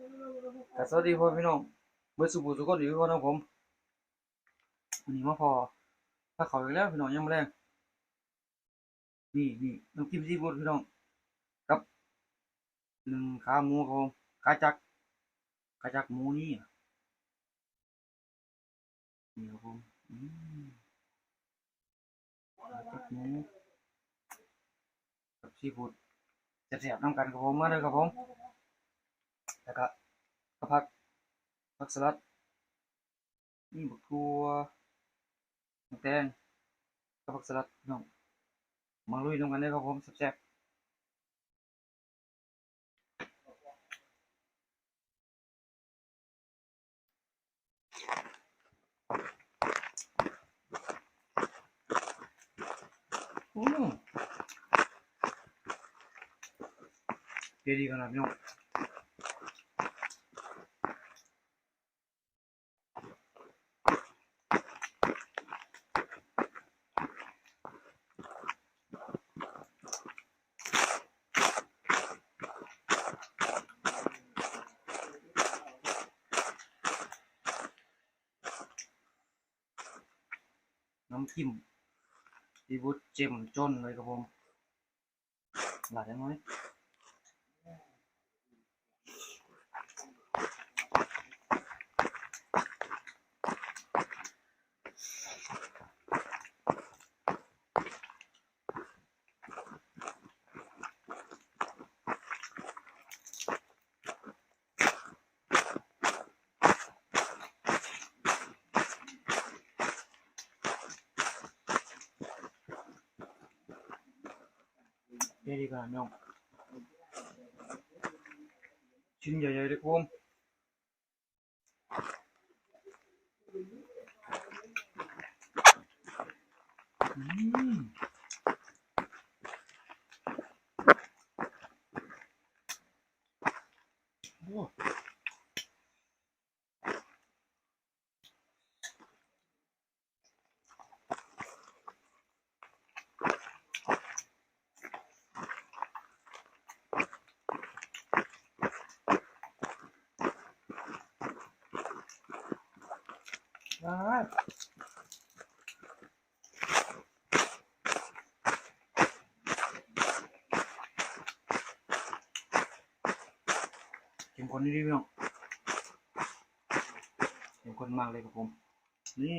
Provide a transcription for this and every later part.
ก็สวัสดีพ่อพี่น้องเบิดสุบุสุกคนอยู่ก่อนนะผมวันนี้มาพอถ้าเขาอีกแล้วพี่น้องยังไม่แรงนี่นี่น้ำจิ้มซีฟู้ดพี่น้องกับหนึ่งขาหมูครับผมขาจักขาจักหมูนี่นี่ครับผมขาจักหมูกับซีฟู้ดเสียบๆน้ำกันครับผมมาเลยครับผม แล้วก็ข้าวผักผักสลัดนี่บักทัวบักแตงกับผักสลัดน้องมาลุยน้ำกันเลยครับผมแซ่บอืมเดี๋ยวดีกันนะพี่น้ องน้ำจิ้มซีฟู้ดเจมจนเลยครับผมหลายน้อย เดี๋ยวดีกันนะพี่น้องชิ้นใหญ่ๆเลยครับผมอืมโอ้ากเห็นคนนี้ดิพี่น้องเห็นคนมากเลยครับผม นี่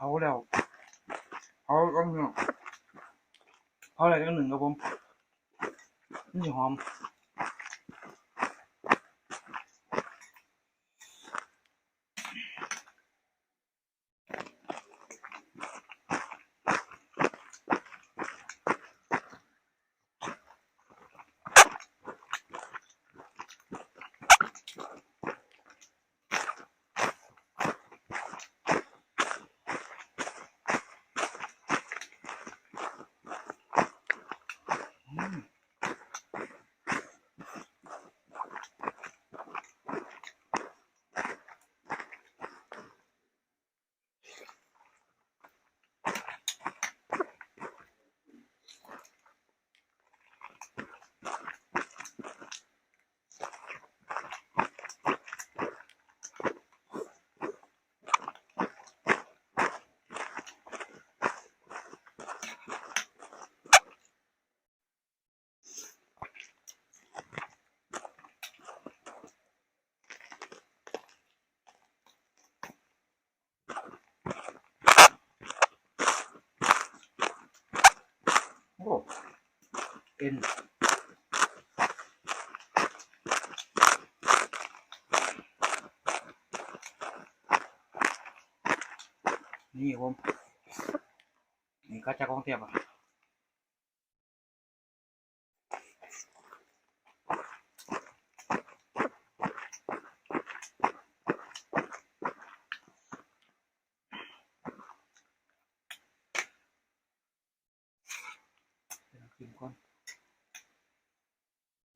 เผาแล้วเผาก็พี่น้องเผาอะไรกันหนึ่งครับผมนี่หอม เอ็นนี่ผมนี่ก็จะกองเทียบอะ เดี๋ยวกินก่อน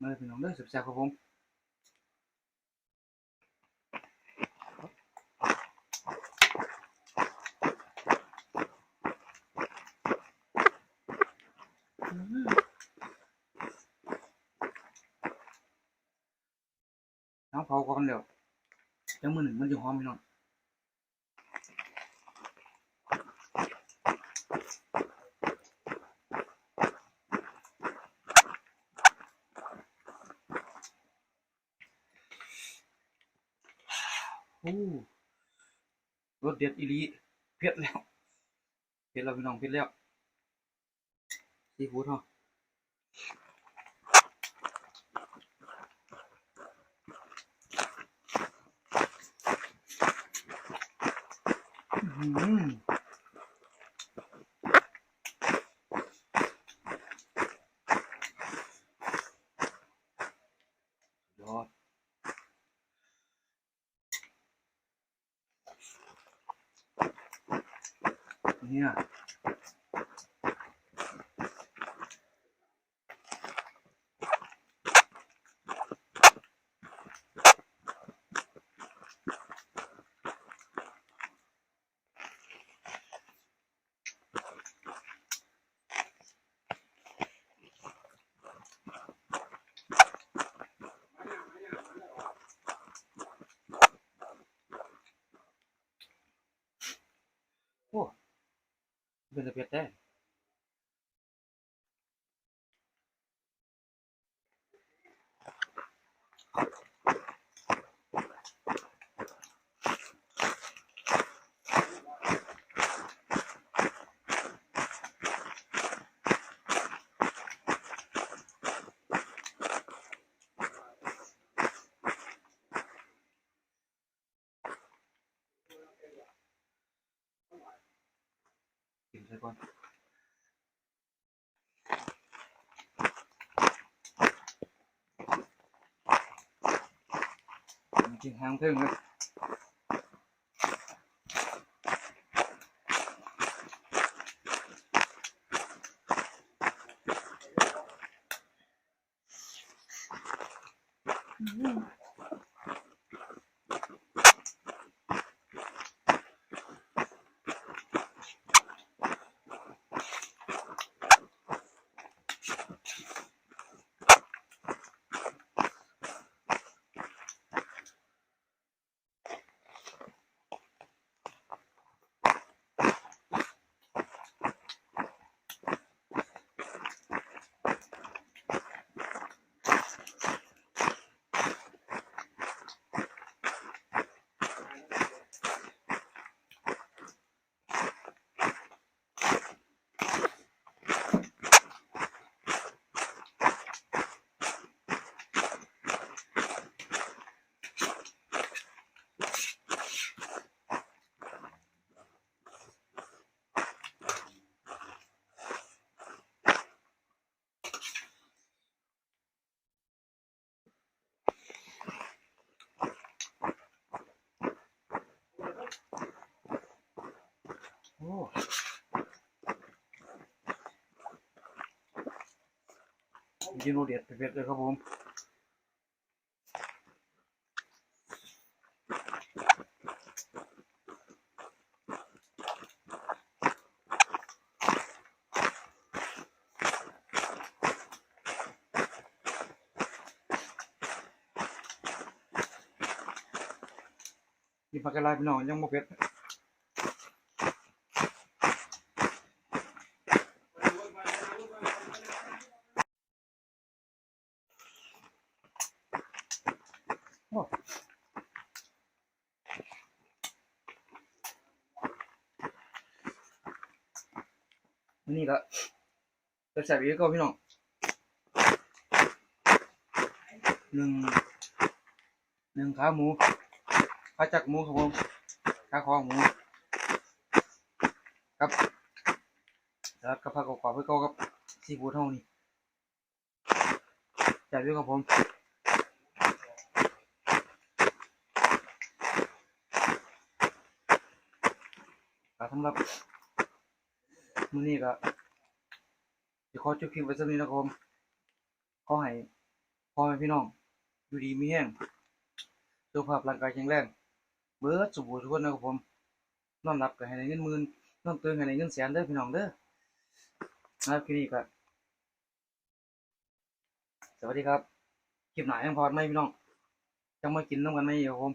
มาเลยพี่น้องเด้อแซ่บๆครับผมอืมน้ำเผาก่อนเดี๋ยวจังมือหนึ่งมันจะหอมพี่น้อง โอ้รสเด็ดอีลีเผ็ดแล้วเผ็ดแล้วพี่น้องเผ็ดแล้วซีฟู้ดเหรออืมยอดเนี่ยโอ้ เป็นตะเพียดแท้กินซะก่อน กิน กินโรเด็ดเผ็ดๆเลยครับผมกินผักกะลาพี่น้องยังบ่เผ็ด นนี้ก็แซ่บๆอีกก็พี่น้องหนึ่งหนึ่งขาหมูขาจักหมูครับผมขาคอหมูครับแล้วกระเพาะกรอบๆเพื่อเกากับซีฟู้ดเท่านี้แซ่บอยู่ครับผมสำหรับ มื้อนี้ก็จะขอจบคลิปไว้สักนี้นะครับผมขอให้พ่อแม่พี่น้องอยู่ดีมีแห้งสุขภาพร่างกายแข็งแรงเบิร์ดสุขทุกคนนะครับผมนอนหลับก็ให้ได้เงินหมื่นนอนตื่นให้ได้เงินแสนเด้อพี่น้องเด้อนะครับคลิปนี้ก็สวัสดีครับคลิปไหนยังพอดไหมพี่น้องจังมากินน้ำกันไหมครับผม